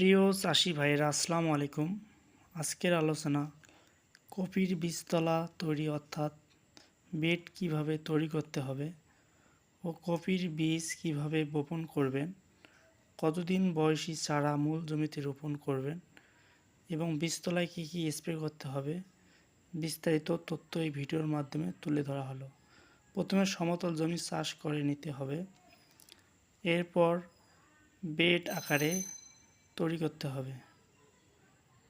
প্রিয় চাষি ভাইয়েরা, আসসালামু আলাইকুম। আজকের আলোচনা কপির বীজতলা তৈরি অর্থাৎ বেড কীভাবে তৈরি করতে হবে ও কপির বীজ কীভাবে বপন করবেন, কতদিন বয়সী চারা মূল জমিতে রোপণ করবেন এবং বীজতলায় কী কী স্প্রে করতে হবে, বিস্তারিত তথ্য এই ভিডিওর মাধ্যমে তুলে ধরা হলো। প্রথমে সমতল জমি চাষ করে নিতে হবে। এরপর বেড আকারে তৈরি করতে হবে।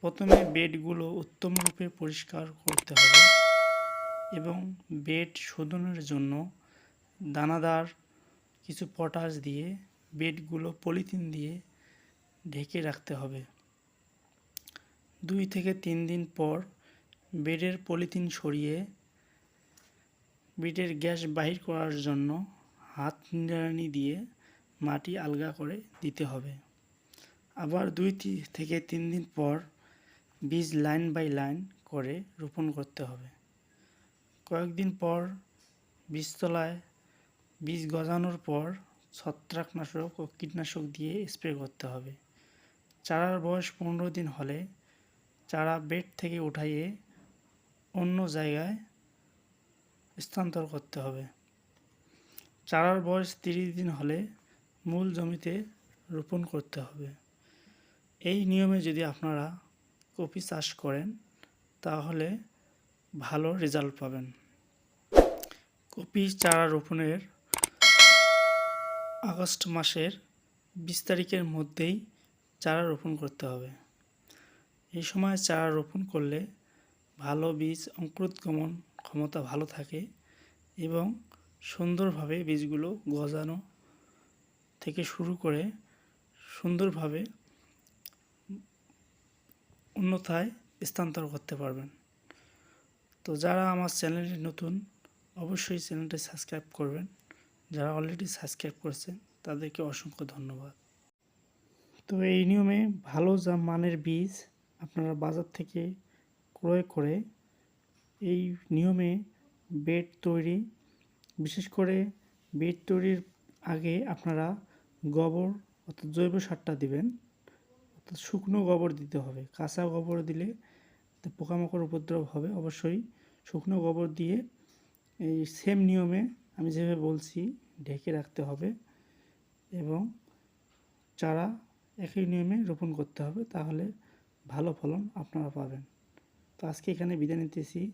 প্রথমে বেডগুলো উত্তম রূপে পরিষ্কার করতে হবে এবং বেড শোধনের জন্য দানাদার কিছু পটাশ দিয়ে বেডগুলো পলিথিন দিয়ে ঢেকে রাখতে হবে। দুই থেকে তিন দিন পর বেডের পলিথিন সরিয়ে বেডের গ্যাস বাহির করার জন্য হাত নিড়ানি দিয়ে মাটি আলগা করে দিতে হবে। আবার দুই থেকে তিন দিন পর বীজ লাইন বাই লাইন করে রোপণ করতে হবে। কয়েকদিন পর বীজতলায় বীজ গজানোর পর ছত্রাকনাশক ও কীটনাশক দিয়ে স্প্রে করতে হবে। চারার বয়স পনেরো দিন হলে চারা বেড থেকে উঠাইয়ে অন্য জায়গায় স্থানান্তর করতে হবে। চারার বয়স তিরিশ দিন হলে মূল জমিতে রোপণ করতে হবে। এই নিয়মে যদি আপনারা কপি চাষ করেন, তাহলে ভালো রেজাল্ট পাবেন। কপি চারা রোপণের আগস্ট মাসের বিশ তারিখের মধ্যেই চারা রোপণ করতে হবে। এই সময় চারা রোপণ করলে ভালো বীজ অঙ্কুরোদ্গমন ক্ষমতা ভালো থাকে এবং সুন্দরভাবে বীজগুলো গজানো থেকে শুরু করে সুন্দরভাবে অন্যথায় স্থানান্তর করতে পারবেন। তো যারা আমার চ্যানেলটি নতুন, অবশ্যই চ্যানেলটি সাবস্ক্রাইব করবেন। যারা অলরেডি সাবস্ক্রাইব করেছেন, তাদেরকে অসংখ্য ধন্যবাদ। তো এই নিয়মে ভালো যা মানের বীজ আপনারা বাজার থেকে ক্রয় করে এই নিয়মে বেড তৈরি, বিশেষ করে বেড তৈরির আগে আপনারা গোবর অর্থাৎ জৈব সারটা দিবেন। শুকনো গোবর দিতে হবে। কাঁচা গোবর দিলে পোকামাকড় উপদ্রব হবে অবশ্যই। শুকনো গোবর দিয়ে এই সেম নিয়মে আমি যেভাবে বলছি ঢেকে রাখতে হবে এবং চারা একই নিয়মে রোপণ করতে হবে, তাহলে ভালো ফলন আপনারা পাবেন। তো আজকে এখানে বিদায় নিতেছি।